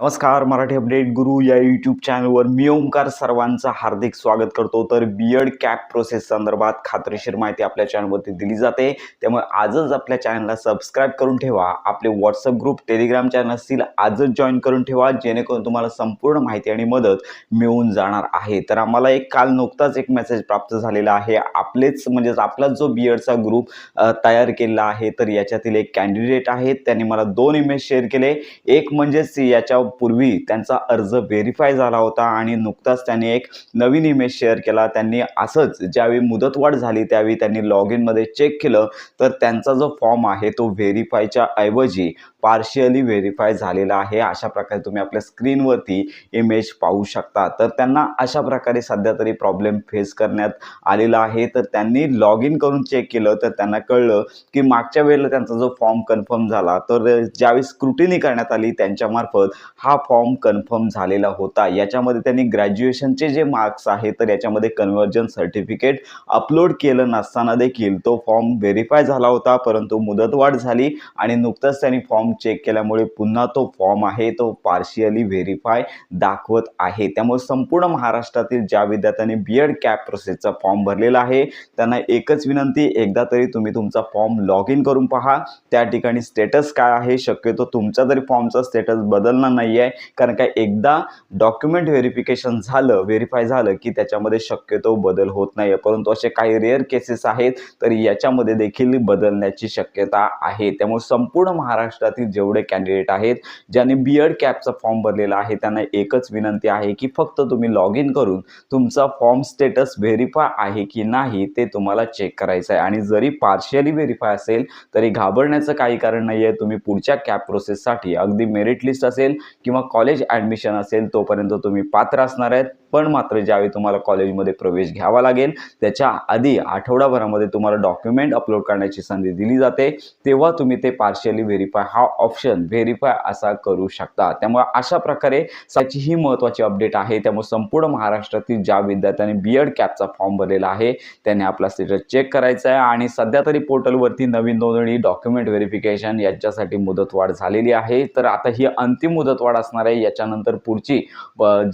नमस्कार मराठी अपडेट गुरु या यूट्यूब चॅनलवर मी ओंकार सर्वांचं हार्दिक स्वागत करतो. तर बी एड कॅप प्रोसेस संदर्भात खात्रीशीर माहिती आपल्या चॅनलवरती दिली जाते. त्यामुळे आजच आपल्या चॅनलला सबस्क्राईब करून ठेवा. आपले व्हॉट्सअप ग्रुप टेलिग्राम चॅनल असतील आजच जॉईन करून ठेवा जेणेकरून तुम्हाला संपूर्ण माहिती आणि मदत मिळून जाणार आहे. तर आम्हाला एक काल नुकताच एक मेसेज प्राप्त झालेला आहे. आपलेच म्हणजेच आपला जो बी एडचा ग्रुप तयार केलेला आहे तर याच्यातील एक कॅन्डिडेट आहे त्यांनी मला दोन इमेज शेअर केले. एक म्हणजेच याच्या पूर्वी त्यांचा अर्ज व्हेरीफाय झाला होता आणि नुकताच त्यांनी एक नवीन इमेज शेअर केला. त्यांनी असंच ज्यावेळी मुदतवाढ झाली त्यावेळी त्यांनी लॉग इनमध्ये चेक केलं. तर त्यांचा जो फॉर्म आहे तो व्हेरीफायच्या ऐवजी पार्शियली व्हेरीफाय झालेला आहे. अशा प्रकारे तुम्ही आपल्या स्क्रीनवरती इमेज पाहू शकता. तर त्यांना अशा प्रकारे सध्या तरी प्रॉब्लेम फेस करण्यात आलेला आहे. तर त्यांनी लॉग इन करून चेक केलं तर त्यांना कळलं की मागच्या वेळेला त्यांचा जो फॉर्म कन्फर्म झाला तर ज्यावेळी स्क्रुटिनी करण्यात आली त्यांच्यामार्फत हा फॉर्म कन्फर्म झालेला होता. याच्यामध्ये त्यांनी ग्रॅज्युएशनचे जे मार्क्स आहे तर याच्यामध्ये कन्व्हर्जन सर्टिफिकेट अपलोड केलं नसताना देखील तो फॉर्म व्हेरीफाय झाला होता. परंतु मुदतवाढ झाली आणि नुकताच त्यांनी फॉर्म चेक केल्यामुळे पुन्हा तो फॉर्म आहे तो पार्शियली व्हेरीफाय दाखवत आहे. त्यामुळे संपूर्ण महाराष्ट्रातील ज्या विद्यार्थ्यांनी बी एड कॅप प्रोसेसचा फॉर्म भरलेला आहे त्यांना एकच विनंती एकदा तरी तुम्ही तुमचा फॉर्म लॉग इन करून पहा. त्या ठिकाणी स्टेटस काय आहे शक्यतो तुमचा तरी फॉर्मचा स्टेटस बदलणार नाही आहे कारण काय एकदा डॉक्युमेंट व्हेरिफिकेशन झालं व्हेरीफाय झालं की त्याच्यामध्ये शक्यतो बदल होत नाही आहे परंतु असे काही रेअर केसेस आहेत तर याच्यामध्ये देखील बदलण्याची शक्यता आहे. त्यामुळे संपूर्ण महाराष्ट्रातील जेवढे कॅन्डिडेट आहेत ज्यांनी बी एड कॅपचा फॉर्म भरलेला आहे त्यांना एकच विनंती आहे की फक्त तुम्ही लॉग इन करून तुमचा फॉर्म स्टेटस व्हेरीफाय आहे की नाही ते तुम्हाला चेक करायचं आहे. आणि जरी पार्शियली व्हेरीफाय असेल तरी घाबरण्याचं काही कारण नाही आहे तुम्ही पुढच्या कॅप प्रोसेससाठी अगदी मेरिट लिस्ट असेल किंवा कॉलेज ॲडमिशन असेल तोपर्यंत तुम्ही पात्र असणार आहेत. पण मात्र ज्यावेळी तुम्हाला कॉलेजमध्ये प्रवेश घ्यावा लागेल त्याच्या आधी आठवडाभरामध्ये तुम्हाला डॉक्युमेंट अपलोड करण्याची संधी दिली जाते. तेव्हा तुम्ही ते पार्शियली व्हेरीफाय हा ऑप्शन व्हेरीफाय असा करू शकता. त्यामुळे अशा प्रकारे त्याची ही महत्त्वाची अपडेट आहे. त्यामुळे संपूर्ण महाराष्ट्रातील ज्या विद्यार्थ्यांनी बी एड कॅपचा फॉर्म भरलेला आहे त्याने आपला स्टेटस चेक करायचा आहे. आणि सध्या तरी पोर्टलवरती नवीन नोंदणी डॉक्युमेंट व्हेरिफिकेशन याच्यासाठी मुदतवाढ झालेली आहे. तर आता ही अंतिम मुदतवाढ असणार आहे. याच्यानंतर पुढची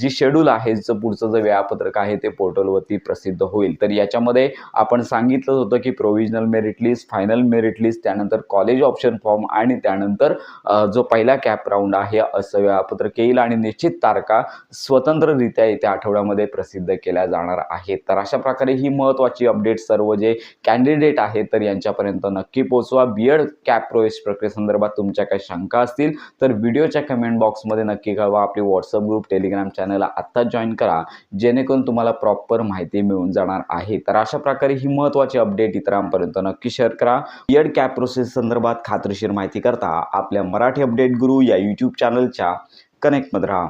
जी शेड्यूल आहे जो पुढचं जे वेळापत्रक आहे ते पोर्टलवरती प्रसिद्ध होईल. तर याच्यामध्ये आपण सांगितलं होतं की provisional merit list final merit list त्यानंतर कॉलेज ऑप्शन फॉर्म आणि त्यानंतर जो पहिला कॅप राऊंड आहे असं वेळापत्रक येईल आणि निश्चित तारखा स्वतंत्ररित्या येत्या आठवड्यामध्ये प्रसिद्ध केल्या जाणार आहेत. तर अशा प्रकारे ही महत्त्वाची अपडेट सर्व जे कॅन्डिडेट आहेत तर यांच्यापर्यंत नक्की पोहोचवा. बी एड कॅप प्रवेश प्रक्रियेसंदर्भात तुमच्या काही शंका असतील तर व्हिडिओच्या कमेंट बॉक्समध्ये नक्की कळवा. आपली व्हॉट्सअप ग्रुप टेलिग्राम चॅनलला आत्ताच जॉईन करा. जेणेकरून तुम्हाला प्रॉपर माहिती मिळून जाणार आहे. तर अशा प्रकारे ही महत्त्वाची अपडेट इतरांपर्यंत नक्की शेअर करा. बियड एड कॅप प्रोसेस संदर्भात खात्रीशीर माहिती करता आपल्या मराठी अपडेट गुरु या यूट्यूब चॅनलच्या कनेक्टमध्ये राहा.